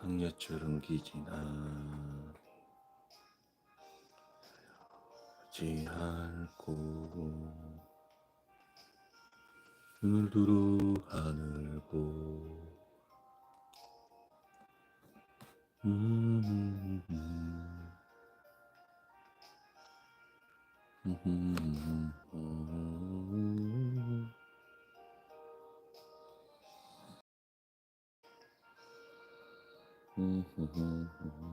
황야처럼 기지나 지않고 눈을 두루 하늘 보 嗯哼嗯哼嗯哼嗯哼嗯哼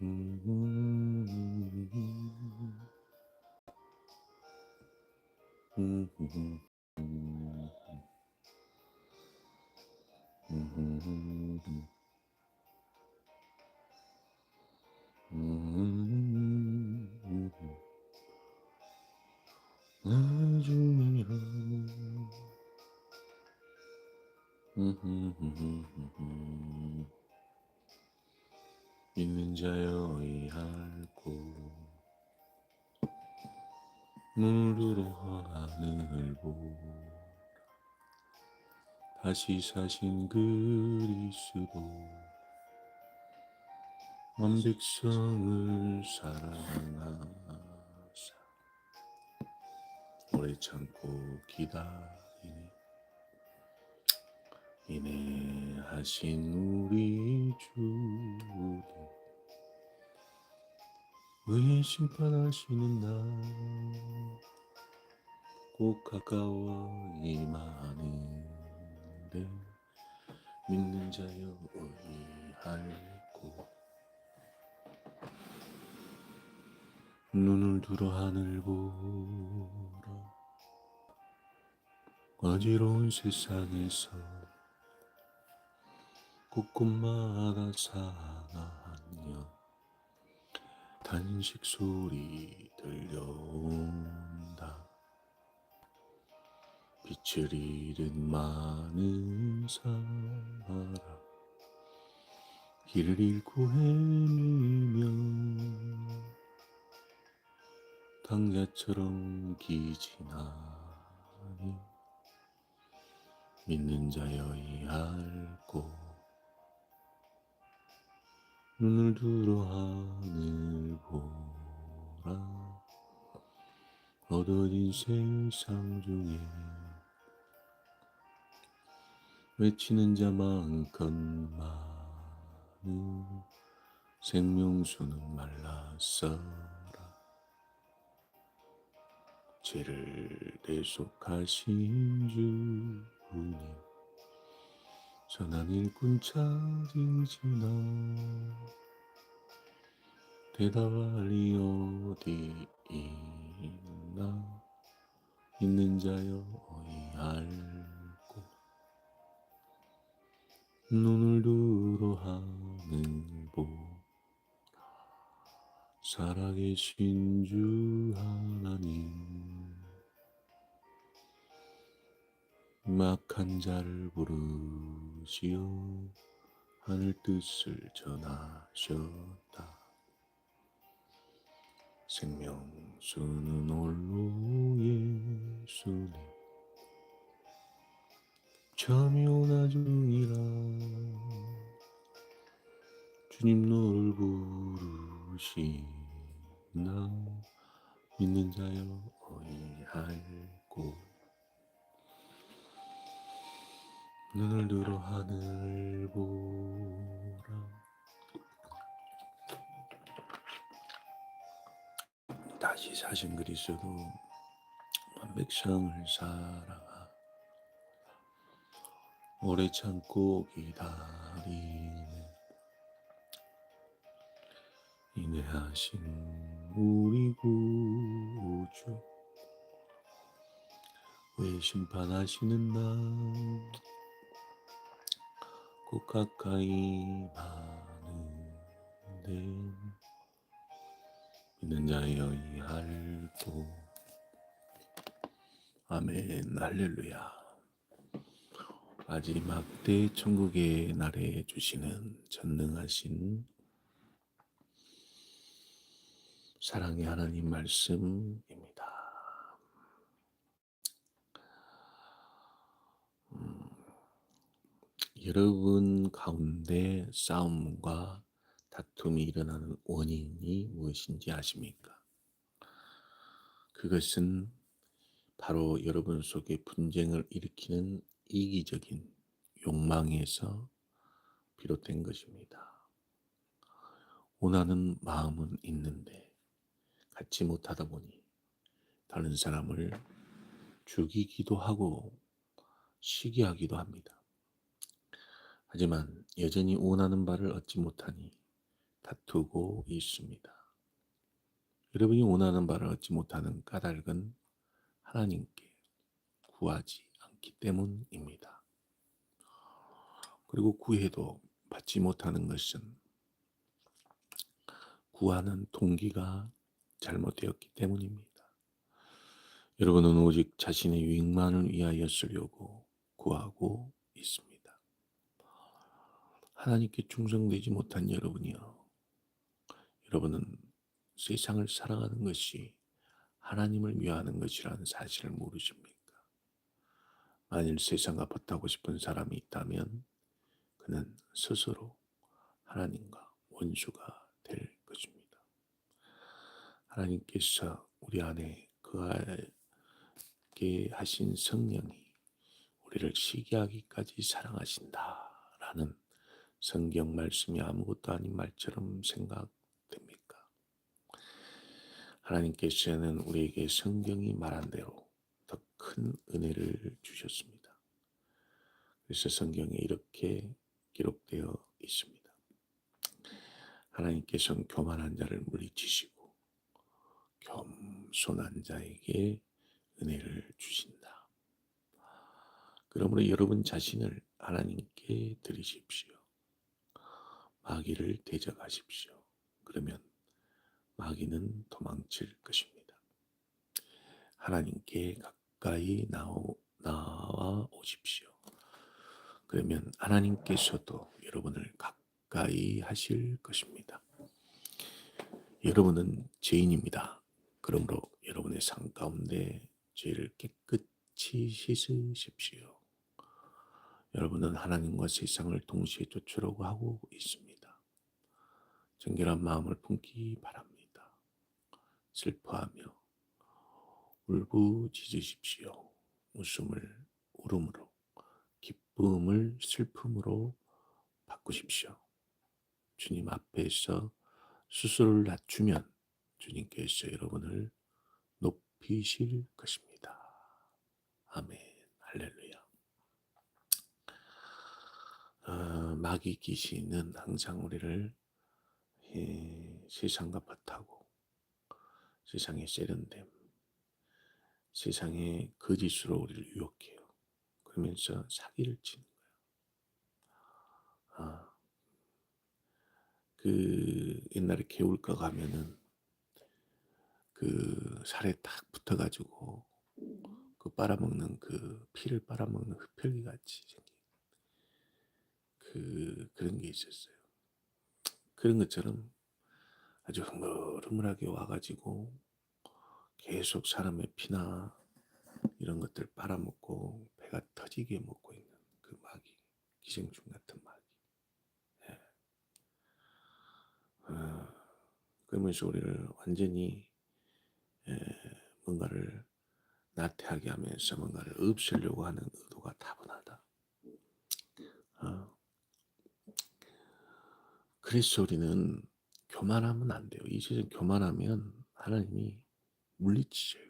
嗯哼。 음. 있는 자여 이할고 물들어 하늘 보 다시 사신 그리스도. 온 백성을 사랑하사 오래 참고 기다리네. 인내하신 우리 주님. 의의 심판하시는 날 꼭 가까워 임하는데 믿는 자여 의할고 눈을 들어 하늘 보라 어지러운 세상에서 곳곳마다 상하며 단식 소리 들려온다. 빛을 잃은 많은 사람 길을 잃고 헤매며 당자처럼 기지나니 믿는 자여이 할고 눈을 들어 하늘 보라. 얻어진 세상 중에 외치는 자만큼 많은 생명수는 말랐어라. 죄를 대속하신 주 님. 선한 일꾼 찾으시나 대답할 리 어디 있나? 있는 자여 어이 알고. 눈을 들어 하늘 보라 살아계신 주 하나님 막한 자를 부르시어 하늘 뜻을 전하셨다. 생명수는 홀로 예수님 참이 오나 중이라. 주님 너를 부르시나? 믿는 자여 어이할고 눈을 들어 하늘 보라. 다시 사신 그리스도 온 백성을 사랑하. 오래 참고 기다리는 인내하신 우리 구주. 왜 심판하시는 날꼭 가까이 많은데 믿는 자여 이할고 아멘. 할렐루야. 마지막 때 천국의 날에 주시는 전능하신 사랑의 하나님 말씀입니다. 음, 여러분 가운데 싸움과 다툼이 일어나는 원인이 무엇인지 아십니까? 그것은 바로 여러분 속에 분쟁을 일으키는 이기적인 욕망에서 비롯된 것입니다. 원하는 마음은 있는데 갖지 못하다 보니 다른 사람을 죽이기도 하고 시기하기도 합니다. 하지만 여전히 원하는 바를 얻지 못하니 다투고 있습니다. 여러분이 원하는 바를 얻지 못하는 까닭은 하나님께 구하지 않기 때문입니다. 그리고 구해도 받지 못하는 것은 구하는 동기가 잘못되었기 때문입니다. 여러분은 오직 자신의 유익만을 위하여 쓰려고 구하고 있습니다. 하나님께 충성되지 못한 여러분이요. 여러분은 세상을 사랑하는 것이 하나님을 위하는 것이라는 사실을 모르십니까? 만일 세상과 버타고 싶은 사람이 있다면 그는 스스로 하나님과 원수가 될 것입니다. 하나님께서 우리 안에 그하게 하신 성령이 우리를 시기하기까지 사랑하신다라는 성경 말씀이 아무것도 아닌 말처럼 생각됩니까? 하나님께서는 우리에게 성경이 말한 대로 더 큰 은혜를 주셨습니다. 그래서 성경에 이렇게 기록되어 있습니다. 하나님께서는 교만한 자를 물리치시고 겸손한 자에게 은혜를 주신다. 그러므로 여러분 자신을 하나님께 드리십시오. 마귀를 대적하십시오. 그러면 마귀는 도망칠 것입니다. 하나님께 가까이 나오, 나와 오십시오. 그러면 하나님께서도 여러분을 가까이 하실 것입니다. 여러분은 죄인입니다. 그러므로 여러분의 삶 가운데 죄를 깨끗이 씻으십시오. 여러분은 하나님과 세상을 동시에 쫓으려고 하고 있습니다. 정결한 마음을 품기 바랍니다. 슬퍼하며 울부짖으십시오. 웃음을 울음으로, 기쁨을 슬픔으로 바꾸십시오. 주님 앞에서 스스로를 낮추면 주님께서 여러분을 높이실 것입니다. 아멘. 할렐루야. 어, 마귀 귀신은 항상 우리를 예, 세상과 바타고 세상의 세련됨, 세상의 거짓으로 우리를 유혹해요. 그러면서 사기를 치는 거예요. 아, 그 옛날에 개울가 가면은 그 살에 딱 붙어가지고 그 빨아먹는 그 피를 빨아먹는 흡혈귀 같이 생긴 그 그런 게 있었어요. 그런 것처럼 아주 흐물흐물하게 와가지고 계속 사람의 피나 이런 것들 빨아먹고 배가 터지게 먹고 있는 그 마귀, 기생충 같은 마귀. 예. 어, 그러면서 우리를 완전히 예, 뭔가를 나태하게 하면서 뭔가를 없애려고 하는 의도가 타분하다. 어. 그래서 우리는 교만하면 안 돼요. 이 세상 교만하면 하나님이 물리치셔요.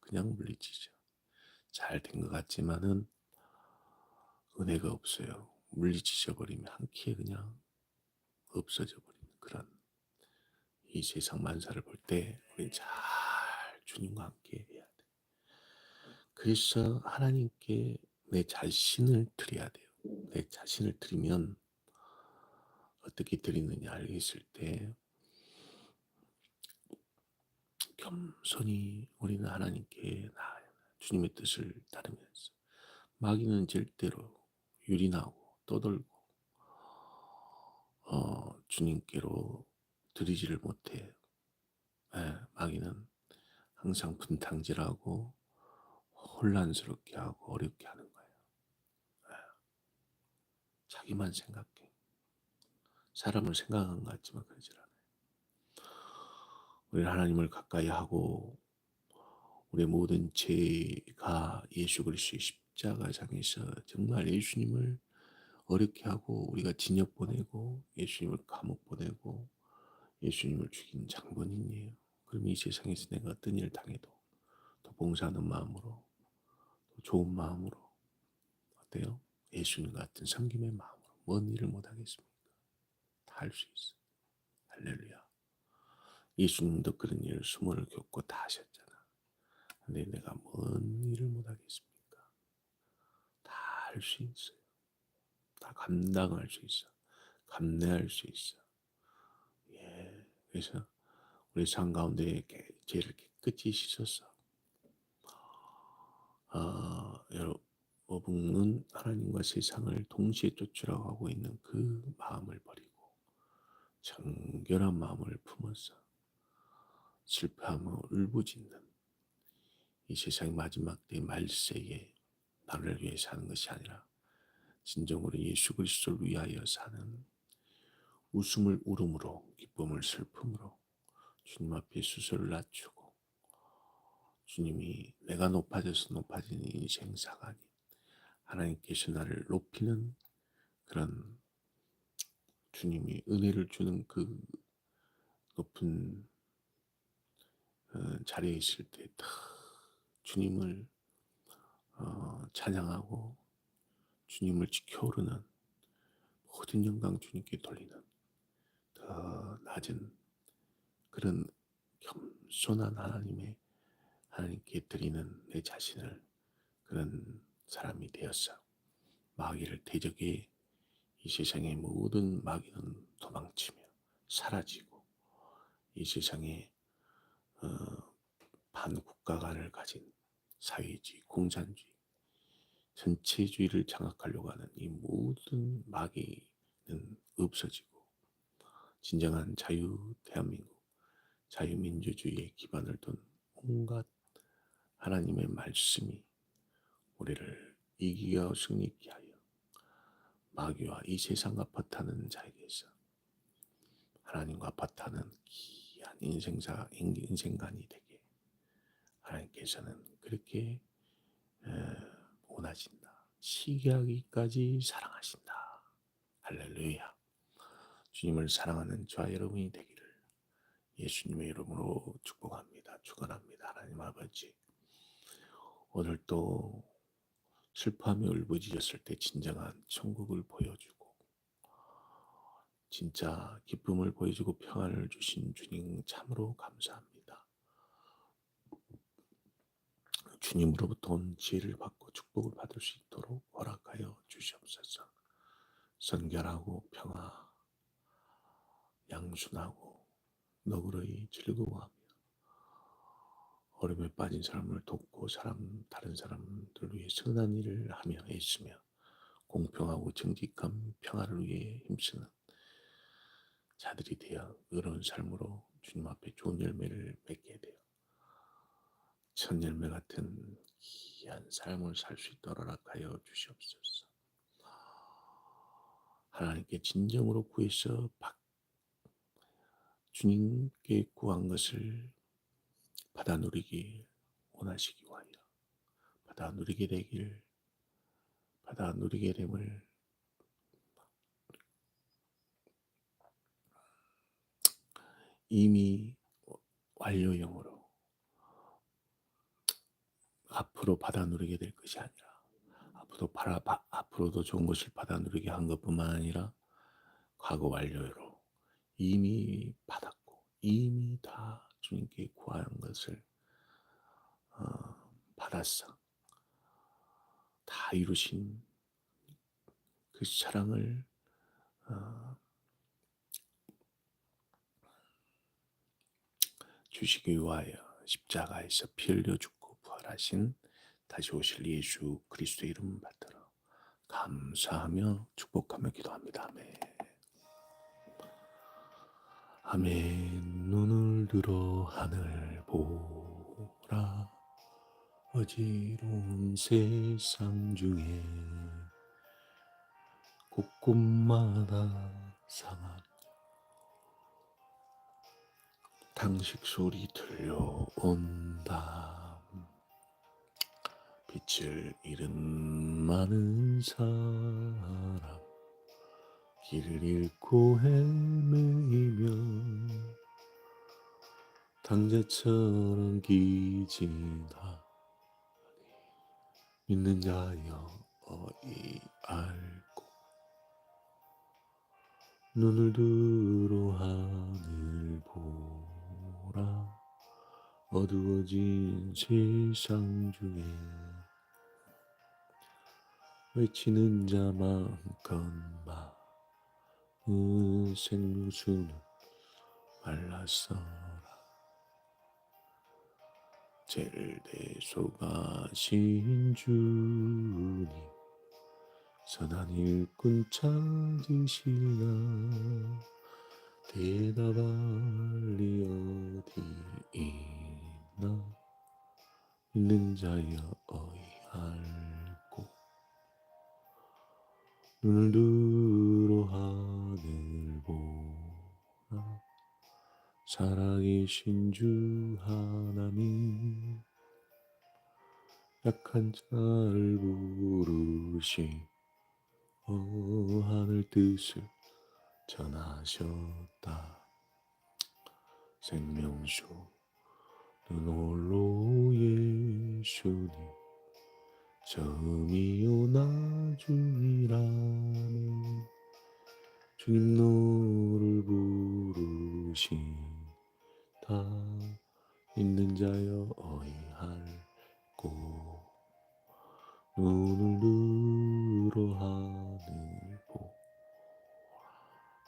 그냥 물리치죠. 잘 된 것 같지만은 은혜가 없어요. 물리치셔 버리면 한 키에 그냥 없어져 버리는 그런 이 세상 만사를 볼 때 우리 잘 주님과 함께 해야 돼. 그래서 하나님께 내 자신을 드려야 돼요. 내 자신을 드리면 어떻게 드리느냐 알겠을 때 겸손히 우리는 하나님께 나아야 주님의 뜻을 따르면서 마귀는 절대로 유린하고 떠돌고 어, 주님께로 드리지를 못해 예, 마귀는 항상 분탕질하고 혼란스럽게 하고 어렵게 하는 거예요. 예. 자기만 생각해. 사람을 생각한 것 같지만 그러질 않아요. 우리 하나님을 가까이 하고 우리 모든 죄가 예수 그리스도의 십자가상에서 정말 예수님을 어렵게 하고 우리가 진역 보내고 예수님을 감옥 보내고 예수님을 죽인 장본인이에요. 그럼 이 세상에서 내가 어떤 일을 당해도 더 봉사하는 마음으로 더 좋은 마음으로 어때요? 예수님 같은 섬김의 마음으로 뭔 일을 못하겠습니까? 다 할 수 있어. 할렐루야. 예수님도 그런 일을 수모를 겪고 다 하셨잖아. 근데 내가 뭔 일을 못하겠습니까? 다 할 수 있어요. 다 감당할 수 있어. 감내할 수 있어. 예. 그래서 우리 삶 가운데 죄를 깨끗이 씻어서 아, 여러분은 하나님과 세상을 동시에 쫓으라고 있는 그 마음을 버리고 정결한 마음을 품어서 실패함을 울부짖는 이 세상 마지막 때 말세에 나를 위해 사는 것이 아니라 진정으로 예수 그리스도를 위하여 사는 웃음을 울음으로 기쁨을 슬픔으로 주님 앞에 수소를 낮추고 주님이 내가 높아져서 높아지는 인생사가 아닌 하나님께서 나를 높이는 그런 주님이 은혜를 주는 그 높은 어, 자리에 있을 때 주님을 어, 찬양하고 주님을 지켜오르는 모든 영광 주님께 돌리는 더 낮은 그런 겸손한 하나님의 하나님께 드리는 내 자신을 그런 사람이 되었어. 마귀를 대적해 이 세상의 모든 마귀는 도망치며 사라지고 이 세상에 어, 반국가관을 가진 사회주의, 공산주의, 전체주의를 장악하려고 하는 이 모든 마귀는 없어지고 진정한 자유 대한민국, 자유민주주의의 기반을 둔 온갖 하나님의 말씀이 우리를 이기어 승리케 하여 마귀와 이 세상과 버타는 자에게서 하나님과 버타는 귀한 인생사, 인생관이 되게 하나님께서는 그렇게 원하신다. 시기하기까지 사랑하신다. 할렐루야. 주님을 사랑하는 저와 여러분이 되기를 예수님의 이름으로 축복합니다. 축원합니다. 하나님 아버지. 오늘 또 슬퍼하며 울부짖었을 때 진정한 천국을 보여주고 진짜 기쁨을 보여주고 평안을 주신 주님 참으로 감사합니다. 주님으로부터 온 지혜를 받고 축복을 받을 수 있도록 허락하여 주시옵소서. 선결하고 평화, 양순하고 너그러이 즐거워하며 어려움에 빠진 사람을 돕고 사람 다른 사람들을 위해 선한 일을 하며 애쓰며 공평하고 정직한 평화를 위해 힘쓰는 자들이 되어 의로운 삶으로 주님 앞에 좋은 열매를 맺게 되어 천 열매 같은 귀한 삶을 살 수 있도록 허락하여 주시옵소서. 하나님께 진정으로 구해서 주님께 구한 것을 받아 누리기 원하시기 위하여. 받아 누리게 되길 받아 누리게 됨을 이미 완료형으로 앞으로 받아 누리게 될 것이 아니라 앞으로 바라, 바, 앞으로도 좋은 것을 받아 누리게 한 것뿐만 아니라 과거 완료로 이미 받았고 이미 다 주님께 구한 것을 어, 받았어. 다 이루신 그 사랑을 어, 주시기 위하여 십자가에서 피 흘려 죽고 부활하신 다시 오실 예수 그리스도의 이름 받들어 감사하며 축복하며 기도합니다. 아멘. 아멘. 눈을 들어 하늘 보라. 어지러운 세상 중에 곳곳마다 상한 당식 소리 들려온다. 빛을 잃은 많은 사람 길을 잃고 헤매이며 당자처럼 기진다 믿는 자여 어이 알고 눈을 들어 하늘 보라 어두워진 세상 중에 외치는 자만큼마 은 생수는 말랐어라. 죄를 대속하신 주님 선한 일꾼 찾으시나 대답할 리 어디 있나? 있는 자여 어이알고 눈을 들어 하 살아계신 주 하나님 약한 자를 부르시 어 하늘 뜻을 전하셨다. 생명수 는 홀로 예수님 처음이요 나중이라는 주님 너를 부르시 다 있는 자여 어이할고 눈을 들어 하늘 보.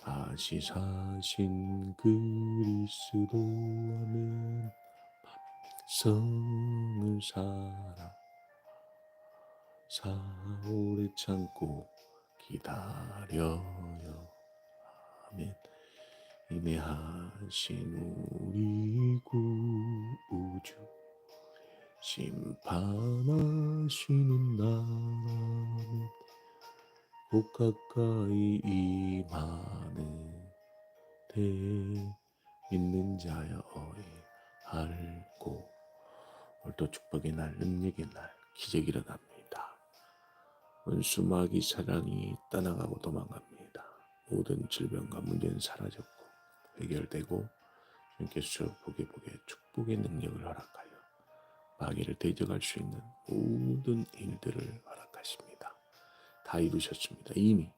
다시 사신 그리스도 아멘 성을 살아 사오래 참고 기다려요. 아멘 인내하신 우리 구주 심판하시는 나라는 곧 가까이 임하는 데 있는 자여 어이 알고 오늘도 축복의 날 능력의 날 기적이 일어납니다. 은수마귀 사랑이 떠나가고 도망갑니다. 모든 질병과 문제는 사라졌고 해결되고 주님께서 보게 보게 축복의 능력을 허락하여 마귀를 대적할 수 있는 모든 일들을 허락하십니다. 다 이루셨습니다. 이미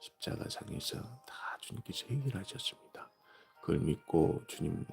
십자가상에서 다 주님께서 해결하셨습니다. 그걸 믿고 주님